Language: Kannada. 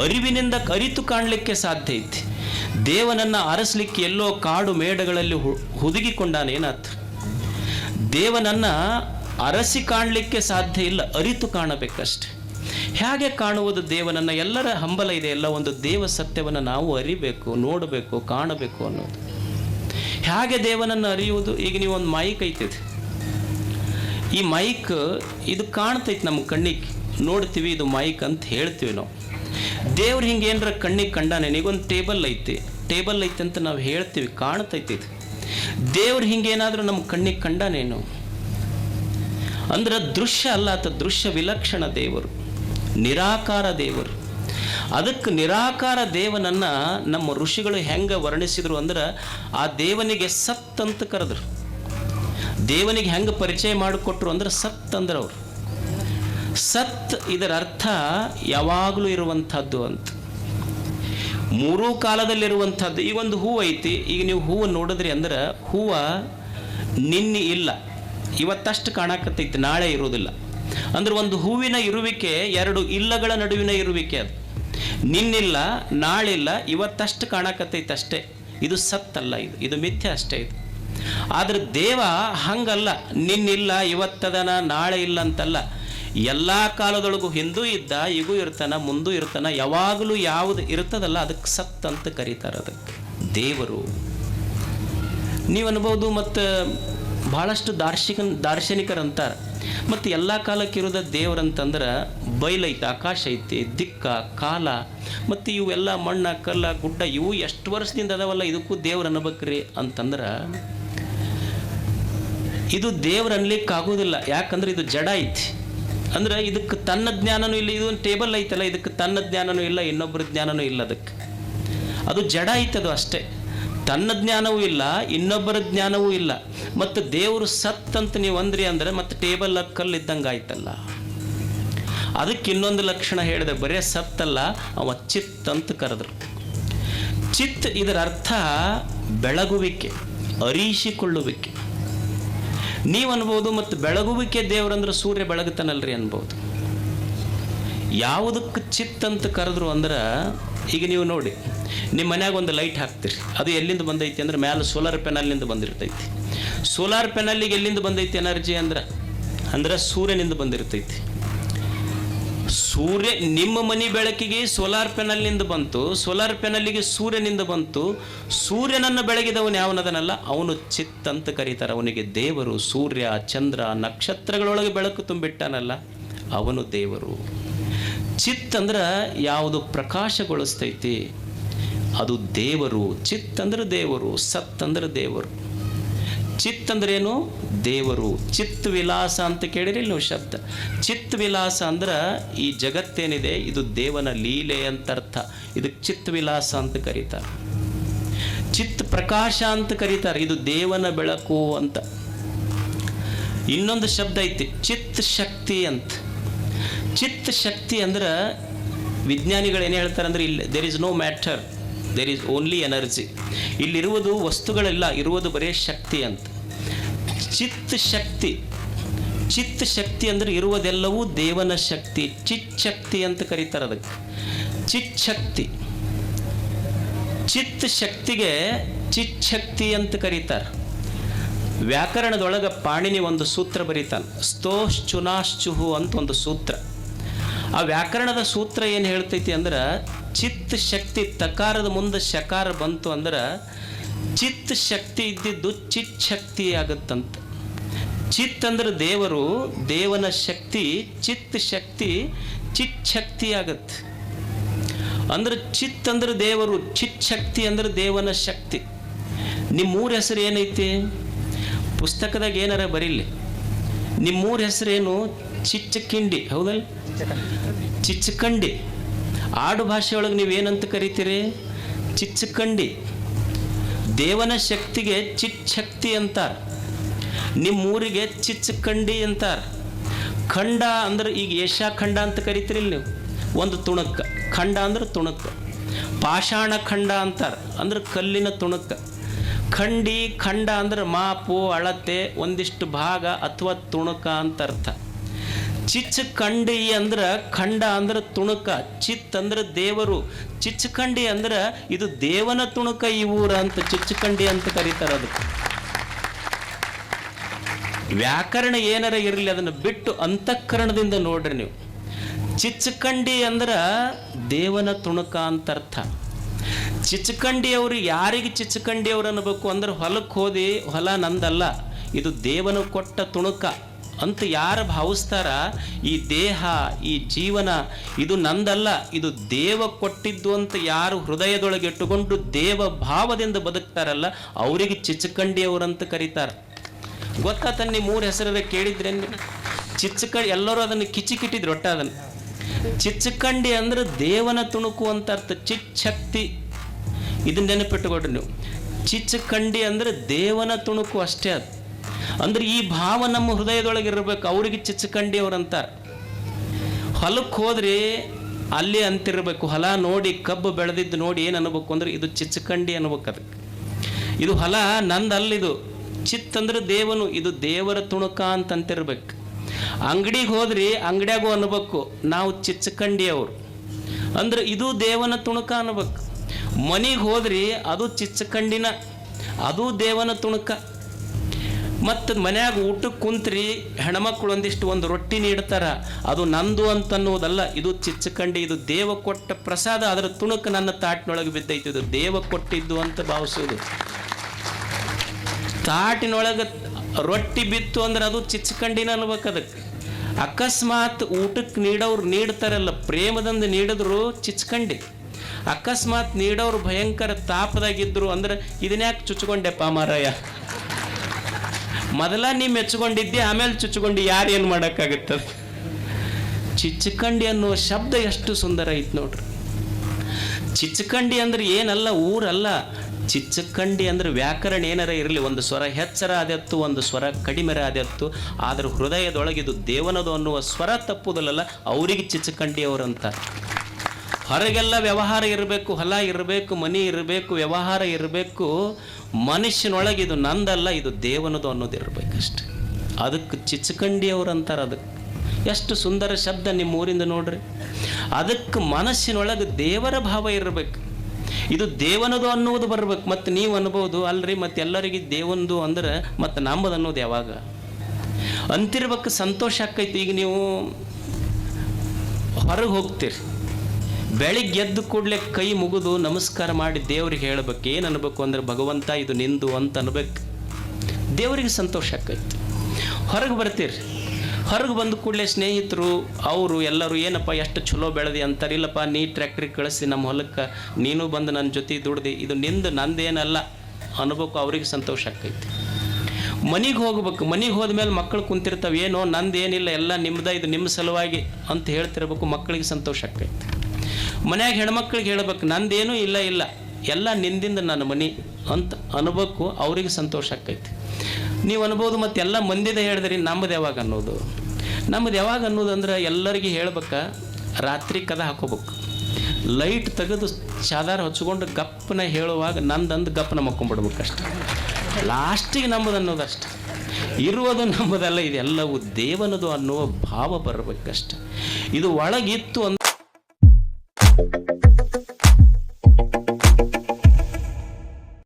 ಅರಿವಿನಿಂದ ಕರಿತು ಕಾಣಲಿಕ್ಕೆ ಸಾಧ್ಯ ಐತಿ. ದೇವನನ್ನು ಅರಸಲಿಕ್ಕೆ ಎಲ್ಲೋ ಕಾಡು ಮೇಡಗಳಲ್ಲಿ ಹು ಹುದುಗಿಕೊಂಡಾನೇನಾತು ದೇವನನ್ನು ಅರಸಿ ಕಾಣಲಿಕ್ಕೆ ಸಾಧ್ಯ ಇಲ್ಲ, ಅರಿತು ಕಾಣಬೇಕಷ್ಟೆ. ಹೇಗೆ ಕಾಣುವುದು ದೇವನನ್ನು? ಎಲ್ಲರ ಹಂಬಲ ಇದೆ, ಎಲ್ಲ ಒಂದು ದೇವ ಸತ್ಯವನ್ನು ನಾವು ಅರಿಬೇಕು, ನೋಡಬೇಕು, ಕಾಣಬೇಕು ಅನ್ನೋದು. ಹೇಗೆ ದೇವನನ್ನು ಅರಿಯುವುದು? ಈಗ ನೀವು ಒಂದು ಮೈಕ್ ಐತಿದೆ. ಈ ಮೈಕ್, ಇದು ಕಾಣ್ತೈತಿ ನಮ್ಮ ಕಣ್ಣಿಗೆ. ನೋಡ್ತೀವಿ, ಇದು ಮೈಕ್ ಅಂತ ಹೇಳ್ತೀವಿ ನಾವು. ದೇವ್ರು ಹಿಂಗೆ ಏನಾರ ಕಣ್ಣಿಗೆ ಕಂಡಾನೆ ಈಗೊಂದು ಟೇಬಲ್ ಐತಿ. ಟೇಬಲ್ ಐತಿ ಅಂತ ನಾವು ಹೇಳ್ತೀವಿ, ಕಾಣ್ತೈತಿ ಇದು. ದೇವ್ರು ಹಿಂಗೇನಾದರೂ ನಮ್ಮ ಕಣ್ಣಿಗೆ ಕಂಡನೇನು? ಅಂದ್ರೆ ದೃಶ್ಯ ಅಲ್ಲ ಆತ ದೃಶ್ಯ ವಿಲಕ್ಷಣ ದೇವರು. ನಿರಾಕಾರ ದೇವರು. ಅದಕ್ಕೆ ನಿರಾಕಾರ ದೇವನನ್ನು ನಮ್ಮ ಋಷಿಗಳು ಹೆಂಗೆ ವರ್ಣಿಸಿದ್ರು ಅಂದ್ರೆ ಆ ದೇವನಿಗೆ ಸತ್ ಅಂತ ಕರೆದ್ರು. ದೇವನಿಗೆ ಹೆಂಗೆ ಪರಿಚಯ ಮಾಡಿಕೊಟ್ರು ಅಂದ್ರೆ ಸತ್ ಅಂದ್ರೆ ಅವರು ಸತ್ ಇದರ ಅರ್ಥ ಯಾವಾಗಲೂ ಇರುವಂಥದ್ದು ಅಂತ. ಮೂರೂ ಕಾಲದಲ್ಲಿರುವಂಥದ್ದು. ಈಗ ಒಂದು ಹೂವು ಐತಿ. ಈಗ ನೀವು ಹೂವು ನೋಡಿದ್ರಿ ಅಂದ್ರೆ ಹೂವು ನಿನ್ನೆ ಇಲ್ಲ. ಇವತ್ತಷ್ಟು ಕಾಣಕತ್ತೈತಿ. ನಾಳೆ ಇರೋದಿಲ್ಲ ಅಂದ್ರೆ ಒಂದು ಹೂವಿನ ಇರುವಿಕೆ ಎರಡು ಇಲ್ಲಗಳ ನಡುವಿನ ಇರುವಿಕೆ ಅದು. ನಿನ್ನಿಲ್ಲ, ನಾಳಿಲ್ಲ, ಇವತ್ತಷ್ಟು ಕಾಣಕತ್ತೈತೆ ಅಷ್ಟೇ. ಇದು ಸತ್ತಲ್ಲ ಇದು. ಇದು ಮಿಥ್ಯ ಅಷ್ಟೇ ಇದು. ಆದ್ರೆ ದೇವ ಹಂಗಲ್ಲ. ನಿನ್ನಿಲ್ಲ, ಇವತ್ತದನ, ನಾಳೆ ಇಲ್ಲ ಅಂತಲ್ಲ. ಎಲ್ಲ ಕಾಲದೊಳಗೂ ಹಿಂದೂ ಇದ್ದ, ಈಗೂ ಇರ್ತಾನ, ಮುಂದೂ ಇರ್ತಾನ, ಯಾವಾಗಲೂ ಯಾವುದು ಇರ್ತದಲ್ಲ ಅದಕ್ಕೆ ಸತ್ ಅಂತ ಕರೀತಾರೆ ಅದಕ್ಕೆ. ದೇವರು. ನೀವು ಅನ್ಬೋದು ಮತ್ತು ಭಾಳಷ್ಟು ದಾರ್ಶಿಕ, ದಾರ್ಶನಿಕರಂತಾರೆ. ಮತ್ತು ಎಲ್ಲ ಕಾಲಕ್ಕೆ ಇರೋದ ಅಂತಂದ್ರ ಬಯಲೈತೆ ಆಕಾಶ ಐತಿ, ದಿಕ್ಕ, ಕಾಲ, ಮತ್ತು ಇವೆಲ್ಲ ಮಣ್ಣ, ಕಲ್ಲ, ಗುಡ್ಡ, ಇವು ಎಷ್ಟು ವರ್ಷದಿಂದ ಅದಾವಲ್ಲ ಇದಕ್ಕೂ ದೇವ್ರು ಅನ್ಬೇಕ್ರಿ ಅಂತಂದ್ರೆ ಇದು ದೇವ್ರು ಅನ್ಲಿಕ್ಕೆ ಆಗೋದಿಲ್ಲ ಯಾಕಂದ್ರೆ ಇದು ಜಡ ಐತಿ. ಅಂದ್ರೆ ಇದಕ್ಕೆ ತನ್ನ ಜ್ಞಾನನೂ ಇಲ್ಲ, ಇದು ಟೇಬಲ್ ಐತಲ್ಲ, ಇದಕ್ಕೆ ತನ್ನ ಜ್ಞಾನನೂ ಇಲ್ಲ, ಇನ್ನೊಬ್ಬರ ಜ್ಞಾನನೂ ಇಲ್ಲ ಅದಕ್ಕೆ. ಅದು ಜಡ ಐತದು ಅಷ್ಟೇ. ತನ್ನ ಜ್ಞಾನವೂ ಇಲ್ಲ, ಇನ್ನೊಬ್ಬರ ಜ್ಞಾನವೂ ಇಲ್ಲ. ಮತ್ತು ದೇವರು ಸತ್ ಅಂತ ನೀವು ಅಂದ್ರಿ ಅಂದ್ರೆ ಮತ್ತೆ ಟೇಬಲ್ ಕಲ್ಲು ಇದ್ದಂಗೆ ಆಯ್ತಲ್ಲ. ಅದಕ್ಕೆ ಇನ್ನೊಂದು ಲಕ್ಷಣ ಹೇಳಿದೆ, ಬರೇ ಸತ್ತಲ್ಲ, ಅವ ಚಿತ್ ಅಂತ ಕರೆದ್ರು. ಚಿತ್ ಇದರ ಅರ್ಥ ಬೆಳಗುವಿಕೆ, ಅರೀಶಿಕೊಳ್ಳುವಿಕೆ. ನೀವು ಅನ್ಬೋದು ಮತ್ತು ಬೆಳಗುವಿಕೆ ದೇವರಂದ್ರೆ ಸೂರ್ಯ ಬೆಳಗುತ್ತಾನಲ್ರಿ ಅನ್ಬೋದು. ಯಾವುದಕ್ಕೆ ಚಿತ್ ಅಂತ ಕರೆದ್ರು ಅಂದ್ರೆ, ಈಗ ನೀವು ನೋಡಿ, ನಿಮ್ಮ ಮನ್ಯಾಗ ಒಂದು ಲೈಟ್ ಹಾಕ್ತೀರಿ. ಅದು ಎಲ್ಲಿಂದ ಬಂದೈತಿ ಅಂದ್ರೆ ಮ್ಯಾಲೆ ಸೋಲಾರ್ ಪೆನಲ್ನಿಂದ ಬಂದಿರ್ತೈತಿ. ಸೋಲಾರ್ ಪೆನಲ್ಲಿಗೆ ಎಲ್ಲಿಂದ ಬಂದೈತಿ ಎನರ್ಜಿ ಅಂದ್ರೆ? ಅಂದ್ರೆ ಸೂರ್ಯನಿಂದ ಬಂದಿರ್ತೈತಿ. ಸೂರ್ಯ ನಿಮ್ಮ ಮನೆ ಬೆಳಕಿಗೆ ಸೋಲಾರ್ ಪೆನಲ್ನಿಂದ ಬಂತು. ಸೋಲಾರ್ ಪೆನಲ್ಲಿಗೆ ಸೂರ್ಯನಿಂದ ಬಂತು. ಸೂರ್ಯನನ್ನು ಬೆಳಗಿದವನು ಯಾವನದನಲ್ಲ? ಅವನು ಚಿತ್ ಅಂತ ಕರೀತಾರೆ. ಅವನಿಗೆ ದೇವರು ಸೂರ್ಯ, ಚಂದ್ರ, ನಕ್ಷತ್ರಗಳೊಳಗೆ ಬೆಳಕು ತುಂಬಿಟ್ಟಾನಲ್ಲ, ಅವನು ದೇವರು. ಚಿತ್ ಅಂದ್ರೆ ಯಾವುದು ಪ್ರಕಾಶಗೊಳಿಸ್ತೈತಿ? ಅದು ದೇವರು. ಚಿತ್ ಅಂದ್ರೆ ದೇವರು. ಸತ್ ಅಂದ್ರೆ ದೇವರು. ಚಿತ್ ಅಂದ್ರೇನು ದೇವರು. ಚಿತ್ ವಿಲಾಸ ಅಂತ ಕೇಳಿರಿ ನೀವು ಶಬ್ದ. ಚಿತ್ ವಿಲಾಸ ಅಂದ್ರೆ ಈ ಜಗತ್ತೇನಿದೆ, ಇದು ದೇವನ ಲೀಲೆ ಅಂತ ಅರ್ಥ. ಇದಕ್ಕೆ ಚಿತ್ ವಿಲಾಸ ಅಂತ ಕರೀತಾರೆ. ಚಿತ್ ಪ್ರಕಾಶ ಅಂತ ಕರೀತಾರೆ, ಇದು ದೇವನ ಬೆಳಕು ಅಂತ. ಇನ್ನೊಂದು ಶಬ್ದ ಐತಿ, ಚಿತ್ ಶಕ್ತಿ ಅಂತ. ಚಿತ್ ಶಕ್ತಿ ಅಂದ್ರೆ ವಿಜ್ಞಾನಿಗಳು ಏನು ಹೇಳ್ತಾರೆ ಅಂದ್ರೆ ಇಲ್ಲಿ there is no matter there is only energy ಇಲ್ಲಿರುವುದು ವಸ್ತುಗಳೆಲ್ಲ, ಇರುವುದು ಬರೀ ಶಕ್ತಿ ಅಂತ. ಚಿತ್ ಶಕ್ತಿ. ಚಿತ್ ಶಕ್ತಿ ಅಂದರೆ ಇರುವುದೆಲ್ಲವೂ ದೇವನ ಶಕ್ತಿ. ಚಿತ್ ಶಕ್ತಿ ಅಂತ ಕರೀತಾರೆ ಅದಕ್ಕೆ. ಚಿತ್ ಶಕ್ತಿ. ಚಿತ್ ಶಕ್ತಿಗೆ ಚಿತ್ ಶಕ್ತಿ ಅಂತ ಕರೀತಾರೆ. ವ್ಯಾಕರಣದೊಳಗೆ ಪಾಣಿನಿ ಒಂದು ಸೂತ್ರ ಬರೀತಾನೆ. ಸ್ತೋಶ್ಚುನಾಶ್ಚುಹು ಅಂತ ಒಂದು ಸೂತ್ರ. ಆ ವ್ಯಾಕರಣದ ಸೂತ್ರ ಏನು ಹೇಳ್ತೈತಿ ಅಂದ್ರೆ ಚಿತ್ ಶಕ್ತಿ ತಕಾರದ ಮುಂದೆ ಶಕಾರ ಬಂತು ಅಂದ್ರೆ ಚಿತ್ತ ಶಕ್ತಿ ಇದ್ದಿದ್ದು ಚಿತ್ ಶಕ್ತಿ ಆಗುತ್ತಂತ. ಚಿತ್ ಅಂದ್ರೆ ದೇವರು ದೇವನ ಶಕ್ತಿ ಚಿತ್ತ ಶಕ್ತಿ ಚಿತ್ ಶಕ್ತಿ ಆಗತ್ತೆ. ಅಂದ್ರೆ ಚಿತ್ ಅಂದ್ರೆ ದೇವರು ಚಿತ್ ಶಕ್ತಿ ಅಂದ್ರೆ ದೇವನ ಶಕ್ತಿ. ನಿಮ್ಮೂರ ಹೆಸರು ಏನೈತಿ? ಪುಸ್ತಕದಾಗ ಏನಾರ ಬರೀಲಿ. ನಿಮ್ಮೂರ ಹೆಸರೇನು? ಚಿಚ್ಚಕಿಂಡಿ ಹೌದಲ್ಲ? ಚಿಚ್ಚಕಂಡಿ ಆಡು ಭಾಷೆಯೊಳಗೆ ನೀವೇನಂತ ಕರಿತೀರಿ? ಚಿಚ್ಚಕಂಡಿ. ದೇವನ ಶಕ್ತಿಗೆ ಚಿಚ್ಚಕ್ತಿ ಅಂತಾರ. ನಿಮ್ಮೂರಿಗೆ ಚಿಚ್ಚಕಂಡಿ ಅಂತಾರೆ. ಖಂಡ ಅಂದ್ರೆ ಈಗ ಏಷ್ಯಾ ಖಂಡ ಅಂತ ಕರಿತೀರಿ ನೀವು? ಒಂದು ತುಣಕ್ಕ ಖಂಡ ಅಂದ್ರೆ ತುಣಕ್ಕ ಪಾಷಾಣ ಖಂಡ ಅಂತಾರೆ ಅಂದ್ರೆ ಕಲ್ಲಿನ ತುಣಕ್ಕ ಖಂಡಿ, ಖಂಡ ಅಂದ್ರೆ ಮಾಪು ಅಳತೆ, ಒಂದಿಷ್ಟು ಭಾಗ ಅಥವಾ ತುಣುಕ ಅಂತ ಅರ್ಥ. ಚಿಚ್ಚಕಂಡಿ ಅಂದ್ರೆ ಖಂಡ ಅಂದ್ರೆ ತುಣುಕ, ಚಿತ್ ಅಂದ್ರೆ ದೇವರು. ಚಿಚ್ಚಕಂಡಿ ಅಂದ್ರೆ ಇದು ದೇವನ ತುಣುಕ ಈ ಊರ ಅಂತ ಚಿಚ್ಚಕಂಡಿ ಅಂತ ಕರೀತಾರ ಅದಕ್ಕೆ. ವ್ಯಾಕರಣ ಏನಾರ ಇರಲಿ ಅದನ್ನು ಬಿಟ್ಟು ಅಂತಃಕರಣದಿಂದ ನೋಡ್ರಿ ನೀವು. ಚಿಚ್ಚಕಂಡಿ ಅಂದ್ರೆ ದೇವನ ತುಣುಕ ಅಂತ ಅರ್ಥ. ಚಿಚ್ಚಕಂಡಿಯವರು ಯಾರಿಗೆ ಚಿಚ್ಚಕಂಡಿಯವ್ರು ಅನ್ನಬೇಕು? ಅಂದ್ರೆ ಹೊಲಕ್ಕೆ ಹೋದಿ, ಹೊಲ ನಂದಲ್ಲ. ಇದು ದೇವನು ಕೊಟ್ಟ ತುಣುಕ. ಅಂತ ಯಾರು ಭಾವಿಸ್ತಾರ? ಈ ದೇಹ, ಈ ಜೀವನ, ಇದು ನಂದಲ್ಲ, ಇದು ದೇವ ಕೊಟ್ಟಿದ್ದು ಅಂತ ಯಾರು ಹೃದಯದೊಳಗೆ ಇಟ್ಟುಕೊಂಡು ದೇವ ಭಾವದಿಂದ ಬದುಕ್ತಾರಲ್ಲ, ಅವರಿಗೆ ಚಿಚ್ಚಕಂಡಿಯವರಂತ ಕರೀತಾರೆ. ಗೊತ್ತಾ ತನ್ನಿ ಮೂರು ಹೆಸರ ಕೇಳಿದ್ರೆ ಚಿಚ್ಚಕ ಎಲ್ಲರೂ ಅದನ್ನು ಕಿಚಿಕಿಟ್ಟಿದ್ರು ಒಟ್ಟ ಅದನ್ನು. ಚಿಚ್ಚಕಂಡಿ ಅಂದ್ರೆ ದೇವನ ತುಣುಕು ಅಂತ ಅರ್ಥ ಚಿಚ್ಚಕ್ತಿ ಇದನ್ನ ನೆನಪಿಟ್ಟುಕೊಡ್ರಿ ನೀವು. ಚಿಚ್ಚಕಂಡಿ ಅಂದ್ರೆ ದೇವನ ತುಣುಕು ಅಷ್ಟೇ ಅದು. ಅಂದ್ರೆ ಈ ಭಾವ ನಮ್ಮ ಹೃದಯದೊಳಗೆ ಇರಬೇಕು ಅವರಿಗೆ ಚಿಚ್ಚಕಂಡಿ ಅವ್ರಂತಾರೆ ಹೊಲಕ್ಕೆ ಹೋದ್ರಿ ಅಲ್ಲಿ ಅಂತಿರಬೇಕು. ಹೊಲ ನೋಡಿ, ಕಬ್ಬು ಬೆಳೆದಿದ್ದು ನೋಡಿ ಏನು ಅನ್ಬೇಕು ಅಂದ್ರೆ ಇದು ಚಿಚ್ಚಕಂಡಿ ಅನ್ಬೇಕು ಅದಕ್ಕೆ. ಇದು ಹೊಲ ನಂದಲ್ಲಿದು ಚಿತ್ ಅಂದ್ರೆ ದೇವನು, ಇದು ದೇವರ ತುಣುಕ ಅಂತ ಅಂತಿರ್ಬೇಕು. ಅಂಗಡಿಗೆ ಹೋದ್ರಿ ಅಂಗಡಿಯಾಗೂ ಅನ್ಬೇಕು, ನಾವು ಚಿಚ್ಚಕಂಡಿಯವರು ಅಂದ್ರೆ ಇದು ದೇವನ ತುಣುಕ ಅನ್ಬೇಕು. ಮನೆಗೆ ಹೋದ್ರಿ ಅದು ಚಿಚ್ಚಕಂಡಿನ, ಅದು ದೇವನ ತುಣುಕ. ಮತ್ತು ಮನ್ಯಾಗ ಊಟಕ್ಕೆ ಕುಂತ್ರಿ ಹೆಣ್ಮಕ್ಳು ಒಂದಿಷ್ಟು ಒಂದು ರೊಟ್ಟಿ ನೀಡ್ತಾರ. ಅದು ನಂದು ಅಂತ ಅನ್ನೋದಲ್ಲ ಇದು ಚಿಚ್ಚಕಂಡಿ, ಇದು ದೇವ ಕೊಟ್ಟ ಪ್ರಸಾದ. ಅದರ ತುಣುಕು ನನ್ನ ತಾಟಿನೊಳಗೆ ಬಿದ್ದೈತಿ. ಇದು ದೇವ ಕೊಟ್ಟಿದ್ದು ಅಂತ ಭಾವಿಸೋದು. ತಾಟಿನೊಳಗೆ ರೊಟ್ಟಿ ಬಿತ್ತು ಅಂದ್ರೆ ಅದು ಚಿಚ್ಚಕಂಡಿನ ಅನ್ಬೇಕು ಅದಕ್ಕೆ ಅಕಸ್ಮಾತ್ ಊಟಕ್ಕೆ ನೀಡೋರು ನೀಡ್ತಾರಲ್ಲ, ಪ್ರೇಮದಿಂದ ನೀಡಿದ್ರು ಚಿಚ್ಕಂಡಿ ಅಕಸ್ಮಾತ್ ನೀಡೋರು ಭಯಂಕರ ತಾಪದಾಗಿದ್ರು ಅಂದ್ರೆ ಇದನ್ಯಾಕೆ ಚುಚ್ಕೊಂಡೆ ಮಾರಾಯ? ಮೊದಲ ನೀ ಮೆಚ್ಕೊಂಡಿದ್ದೆ ಆಮೇಲೆ ಚುಚ್ಕೊಂಡು ಯಾರು ಏನು ಮಾಡೋಕ್ಕಾಗುತ್ತದೆ? ಚಿಚ್ಚಕಂಡಿ ಅನ್ನುವ ಶಬ್ದ ಎಷ್ಟು ಸುಂದರ ಐತೆ ನೋಡ್ರಿ. ಚಿಚ್ಚಕಂಡಿ ಅಂದ್ರೆ ಏನಲ್ಲ, ಊರಲ್ಲ. ಚಿಚ್ಚಕಂಡಿ ಅಂದ್ರೆ ವ್ಯಾಕರಣ ಏನಾರ ಇರಲಿ, ಒಂದು ಸ್ವರ ಹೆಚ್ಚರ ಆದತ್ತು, ಒಂದು ಸ್ವರ ಕಡಿಮೆರ ಆದತ್ತು. ಆದ್ರೆ ಹೃದಯದೊಳಗಿದು ದೇವನದು ಅನ್ನುವ ಸ್ವರ ತಪ್ಪುದಲ್ಲ ಅವರಿಗೆ ಚಿಚ್ಚಕಂಡಿಯವರಂತ ಹೊರಗೆಲ್ಲ ವ್ಯವಹಾರ ಇರಬೇಕು, ಹೊಲ ಇರಬೇಕು, ಮನಿ ಇರಬೇಕು, ವ್ಯವಹಾರ ಇರಬೇಕು, ಮನುಷ್ಯನೊಳಗೆ ಇದು ನಂದಲ್ಲ, ಇದು ದೇವನದು ಅನ್ನೋದು ಇರಬೇಕಷ್ಟೆ. ಅದಕ್ಕೆ ಚಿಚ್ಚಕಂಡಿಯವ್ರು ಅಂತಾರೆ ಅದಕ್ಕೆ ಎಷ್ಟು ಸುಂದರ ಶಬ್ದ ನಿಮ್ಮ ಊರಿಂದ ನೋಡ್ರಿ. ಅದಕ್ಕೆ ಮನಸ್ಸಿನೊಳಗೆ ದೇವರ ಭಾವ ಇರಬೇಕು. ಇದು ದೇವನದು ಅನ್ನುವುದು ಬರ್ಬೇಕು. ಮತ್ತು ನೀವು ಅನ್ಬೋದು, ಅಲ್ರಿ, ಮತ್ತು ಎಲ್ಲರಿಗೆ ದೇವನದು ಅಂದ್ರೆ ಮತ್ತು ನಂಬದು ಅನ್ನೋದು ಯಾವಾಗ? ಅಂತಿರ್ಬೇಕು, ಸಂತೋಷ ಆಕೈತಿ. ಈಗ ನೀವು ಹೊರಗೆ ಹೋಗ್ತೀರಿ. ಬೆಳಿಗ್ಗೆ ಎದ್ದು ಕೂಡಲೇ ಕೈ ಮುಗಿದು ನಮಸ್ಕಾರ ಮಾಡಿ ದೇವ್ರಿಗೆ ಹೇಳ್ಬೇಕು, ಏನು ಅನ್ಬೇಕು ಅಂದ್ರೆ, ಭಗವಂತ, ಇದು ನಿಂದು ಅಂತ ಅನ್ಬೇಕು. ದೇವರಿಗೆ ಸಂತೋಷ ಆಕೈತಿ. ಹೊರಗೆ ಬರ್ತೀರಿ. ಹೊರಗೆ ಬಂದ ಕೂಡಲೇ ಸ್ನೇಹಿತರು, ಅವರು, ಎಲ್ಲರೂ, ಏನಪ್ಪ, ಎಷ್ಟು ಚಲೋ ಬೆಳೆದಿ ಅಂತಾರಿಲ್ಲಪ್ಪ ನೀ ಟ್ರ್ಯಾಕ್ಟ್ರಿಗೆ ಕಳಿಸಿ ನಮ್ಮ ಹೊಲಕ್ಕೆ, ನೀನು ಬಂದು ನನ್ನ ಜೊತೆ ದುಡ್ದು, ಇದು ನಿಂದು, ನಂದೇನಲ್ಲ. ಅನ್ಬೇಕು, ಅವ್ರಿಗೆ ಸಂತೋಷ ಆಕೈತಿ. ಮನೆಗೆ ಹೋಗ್ಬೇಕು. ಮನೆಗೆ ಹೋದ್ಮೇಲೆ ಮಕ್ಕಳು ಕುಂತಿರ್ತಾವೆ, ಏನೋ, ನಂದೇನಿಲ್ಲ, ಎಲ್ಲ ನಿಮ್ಮದ ಇದು ನಿಮ್ಮ ಸಲುವಾಗಿ ಅಂತ ಹೇಳ್ತಿರ್ಬೇಕು ಮಕ್ಕಳಿಗೆ ಸಂತೋಷ ಆಕೈತಿ. ಮನ್ಯಾಗ ಹೆಣ್ಮಕ್ಳಿಗೆ ಹೇಳ್ಬೇಕು, ನಂದೇನೂ ಇಲ್ಲ ಇಲ್ಲ. ಎಲ್ಲ ನಿಂದಿಂದ ನನ್ನ ಮನೆ ಅಂತ ಅನ್ಬೇಕು, ಅವ್ರಿಗೆ ಸಂತೋಷ ಆಕೈತಿ ನೀವು ಅನ್ಬೋದು ಮತ್ತೆ ಎಲ್ಲ ಮಂದಿದ ಹೇಳಿದ್ರಿ ನಮ್ದು ಯಾವಾಗ ಅನ್ನೋದು. ನಮ್ದು ಯಾವಾಗ ಅನ್ನೋದು ಅಂದ್ರೆ ಎಲ್ಲರಿಗೆ ಹೇಳ್ಬೇಕಾ, ರಾತ್ರಿ ಕದ ಹಾಕೋಬೇಕು. ಲೈಟ್ ತೆಗೆದು ಚಾದಾರ ಹಚ್ಕೊಂಡು ಗಪ್ಪನ ಹೇಳುವಾಗ ನಂದಂದು ಗಪ್ಪನ ಮಕ್ಕೊಂಬಿಡ್ಬೇಕಷ್ಟೆ ಲಾಸ್ಟಿಗೆ ನಮ್ಮದು ಅನ್ನೋದಷ್ಟೆ ಇರುವುದು ನಂಬುದಲ್ಲ ಇದೆಲ್ಲವೂ ದೇವನದು ಅನ್ನುವ ಭಾವ ಬರಬೇಕಷ್ಟೆ. ಇದು ಒಳಗಿತ್ತು ಅಂದ್ರೆ